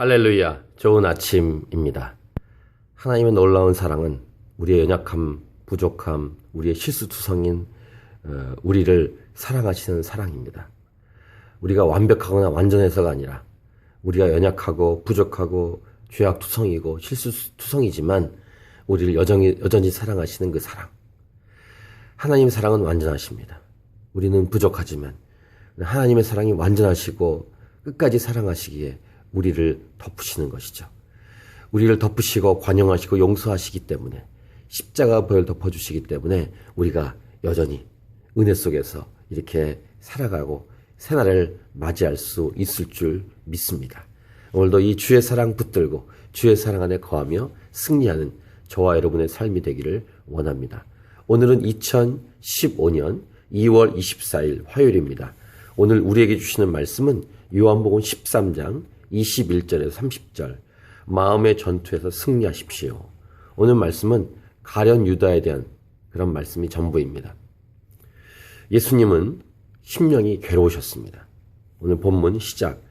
할렐루야, 좋은 아침입니다. 하나님의 놀라운 사랑은 우리의 연약함, 부족함, 우리의 실수투성인 어, 우리를 사랑하시는 사랑입니다. 우리가 완벽하거나 완전해서가 아니라 우리가 연약하고 부족하고 죄악투성이고 실수투성이지만 우리를 여전히, 여전히 사랑하시는 그 사랑. 하나님의 사랑은 완전하십니다. 우리는 부족하지만 하나님의 사랑이 완전하시고 끝까지 사랑하시기에 우리를 덮으시는 것이죠. 우리를 덮으시고 관용하시고 용서하시기 때문에 십자가 보혈 덮어주시기 때문에 우리가 여전히 은혜 속에서 이렇게 살아가고 새날을 맞이할 수 있을 줄 믿습니다. 오늘도 이 주의 사랑 붙들고 주의 사랑 안에 거하며 승리하는 저와 여러분의 삶이 되기를 원합니다. 오늘은 2015년 2월 24일 화요일입니다. 오늘 우리에게 주시는 말씀은 요한복음 13장 21절에서 30절 마음의 전투에서 승리하십시오. 오늘 말씀은 가련 유다에 대한 그런 말씀이 전부입니다. 예수님은 심령이 괴로우셨습니다. 오늘 본문 시작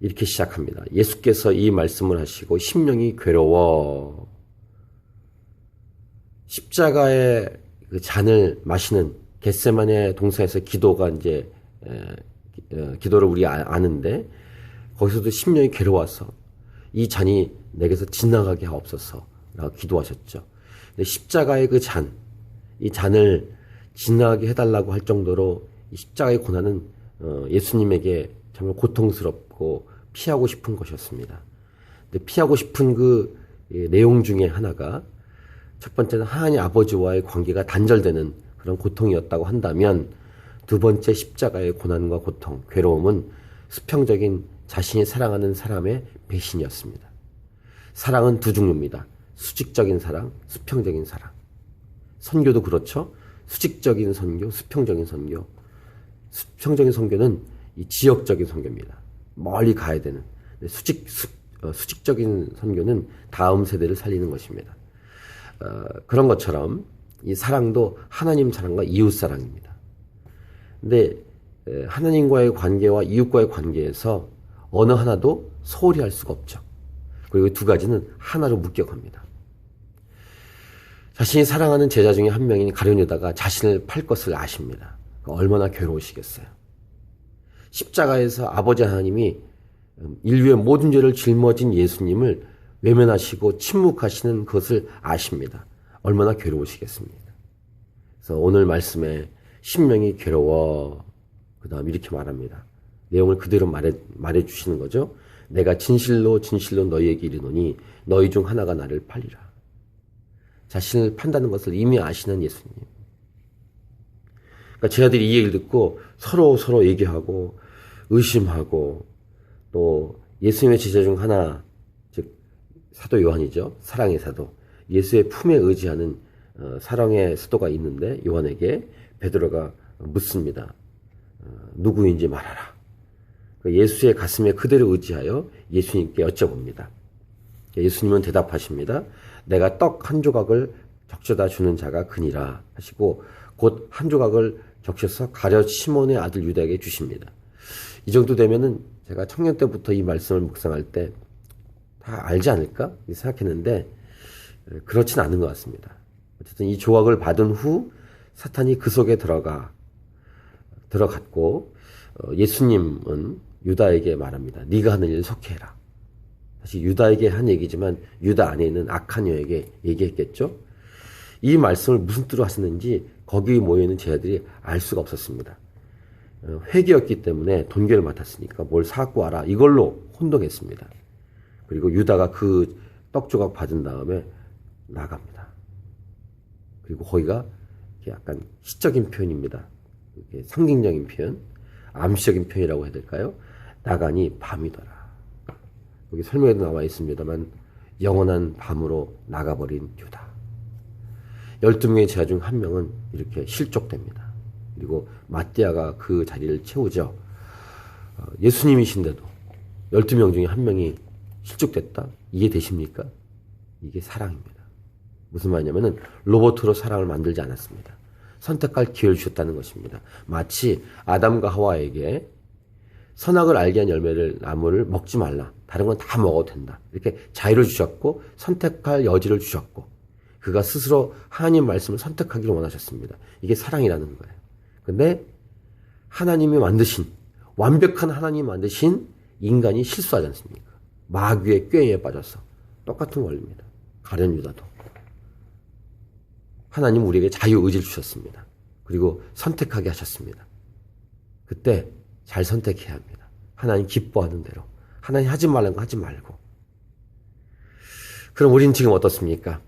이렇게 시작합니다. 예수께서 이 말씀을 하시고 심령이 괴로워 십자가의 그 잔을 마시는 겟세만의 동사에서 기도가 이제 에, 기도를 우리 아, 아는데 거기서도 심령이 괴로워서 이 잔이 내게서 지나가게 하옵소서 라고 기도하셨죠. 근데 십자가의 그 잔, 이 잔을 지나가게 해달라고 할 정도로 이 십자가의 고난은 어, 예수님에게 정말 고통스럽고 피하고 싶은 것이었습니다. 근데 피하고 싶은 그 내용 중에 하나가 첫 번째는 하나님 아버지와의 관계가 단절되는 그런 고통이었다고 한다면 두 번째 십자가의 고난과 고통, 괴로움은 수평적인 자신이 사랑하는 사람의 배신이었습니다. 사랑은 두 종류입니다. 수직적인 사랑, 수평적인 사랑. 선교도 그렇죠. 수직적인 선교, 수평적인 선교. 수평적인 선교는 이 지역적인 선교입니다. 멀리 가야 되는. 수직, 수, 어, 수직적인 선교는 다음 세대를 살리는 것입니다. 어, 그런 것처럼 이 사랑도 하나님 사랑과 이웃 사랑입니다. 근데 하나님과의 관계와 이웃과의 관계에서 어느 하나도 소홀히 할 수가 없죠. 그리고 두 가지는 하나로 묶여갑니다. 자신이 사랑하는 제자 중에 한 명인 가룟유다가 자신을 팔 것을 아십니다. 얼마나 괴로우시겠어요. 십자가에서 아버지 하나님이 인류의 모든 죄를 짊어진 예수님을 외면하시고 침묵하시는 것을 아십니다. 얼마나 괴로우시겠습니까? 그래서 오늘 말씀에 신명이 괴로워 그 다음 이렇게 말합니다. 내용을 그대로 말해, 말해 주시는 거죠. 내가 진실로 진실로 너희에게 이르노니 너희 중 하나가 나를 팔리라. 자신을 판다는 것을 이미 아시는 예수님. 그러니까 제자들이 이 얘기를 듣고 서로 서로 얘기하고 의심하고 또 예수님의 제자 중 하나 즉 사도 요한이죠. 사랑의 사도. 예수의 품에 의지하는 어, 사랑의 사도가 있는데 요한에게 베드로가 묻습니다. 어, 누구인지 말하라. 그 예수의 가슴에 그대로 의지하여 예수님께 여쭤봅니다. 예수님은 대답하십니다. 내가 떡 한 조각을 적셔다 주는 자가 그니라 하시고 곧 한 조각을 적셔서 가룟 시몬의 아들 유다에게 주십니다. 이 정도 되면은 제가 청년 때부터 이 말씀을 묵상할 때 다 알지 않을까 생각했는데 그렇진 않은 것 같습니다. 어쨌든 이 조각을 받은 후 사탄이 그 속에 들어가 들어갔고 어, 예수님은 유다에게 말합니다. 네가 하는 일 속해라. 사실 유다에게 한 얘기지만 유다 안에 있는 악한 여에게 얘기했겠죠. 이 말씀을 무슨 뜻으로 하셨는지 거기 모여 있는 제자들이 알 수가 없었습니다. 어, 회개였기 때문에 돈계를 맡았으니까 뭘 사고 와라 이걸로 혼동했습니다. 그리고 유다가 그 떡조각 받은 다음에 나갑니다. 그리고 거기가 약간 시적인 표현입니다. 상징적인 표현, 암시적인 표현이라고 해야 될까요? 나가니 밤이더라. 여기 설명에도 나와 있습니다만 영원한 밤으로 나가버린 유다. 12명의 제자 중 한 명은 이렇게 실족됩니다. 그리고 마띠아가 그 자리를 채우죠. 어, 예수님이신데도 12명 중에 한 명이 실족됐다? 이해되십니까? 이게 사랑입니다. 무슨 말이냐면은 로봇으로 사랑을 만들지 않았습니다. 선택할 기회를 주셨다는 것입니다. 마치 아담과 하와에게 선악을 알게 한 열매를 나무를 먹지 말라. 다른 건 다 먹어도 된다. 이렇게 자유를 주셨고 선택할 여지를 주셨고 그가 스스로 하나님 말씀을 선택하기를 원하셨습니다. 이게 사랑이라는 거예요. 근데 하나님이 만드신 완벽한 하나님 만드신 인간이 실수하지 않습니까? 마귀의 꾀에 빠져서 똑같은 원리입니다. 가련 유다도 하나님 우리에게 자유 의지를 주셨습니다. 그리고 선택하게 하셨습니다. 그때 잘 선택해야 합니다. 하나님 기뻐하는 대로. 하나님 하지 말라는 거 하지 말고. 그럼 우리는 지금 어떻습니까?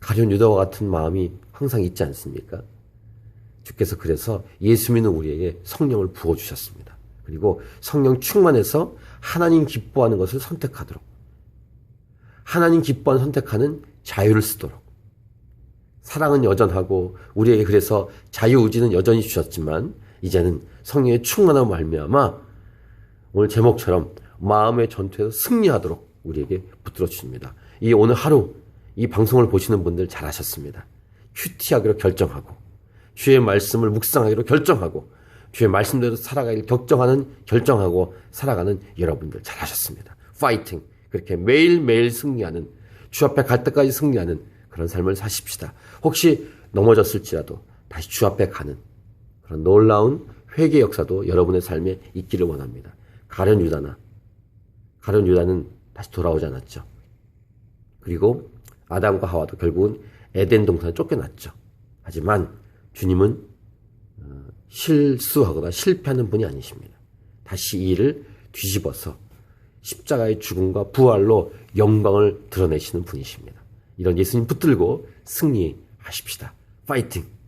가련 유다와 같은 마음이 항상 있지 않습니까? 주께서 그래서 예수 믿는 우리에게 성령을 부어 주셨습니다. 그리고 성령 충만해서 하나님 기뻐하는 것을 선택하도록. 하나님 기뻐하는 선택하는 자유를 쓰도록. 사랑은 여전하고 우리에게 그래서 자유의지는 여전히 주셨지만 이제는 성령의 충만함 말미암아 오늘 제목처럼 마음의 전투에서 승리하도록 우리에게 붙들어 주십니다. 이 오늘 하루 이 방송을 보시는 분들 잘하셨습니다. 큐티하기로 결정하고 주의 말씀을 묵상하기로 결정하고 주의 말씀대로 살아가기를 결정하는 결정하고 살아가는 여러분들 잘하셨습니다. 파이팅 그렇게 매일매일 승리하는 주 앞에 갈 때까지 승리하는 그런 삶을 사십시다. 혹시 넘어졌을지라도 다시 주 앞에 가는 그런 놀라운 회개 역사도 여러분의 삶에 있기를 원합니다. 가련 유다나 가련 유다는 다시 돌아오지 않았죠. 그리고 아담과 하와도 결국은 에덴 동산에 쫓겨났죠. 하지만 주님은 어, 실수하거나 실패하는 분이 아니십니다. 다시 이 일을 뒤집어서 십자가의 죽음과 부활로 영광을 드러내시는 분이십니다. 이런 예수님 붙들고 승리하십시다. 파이팅!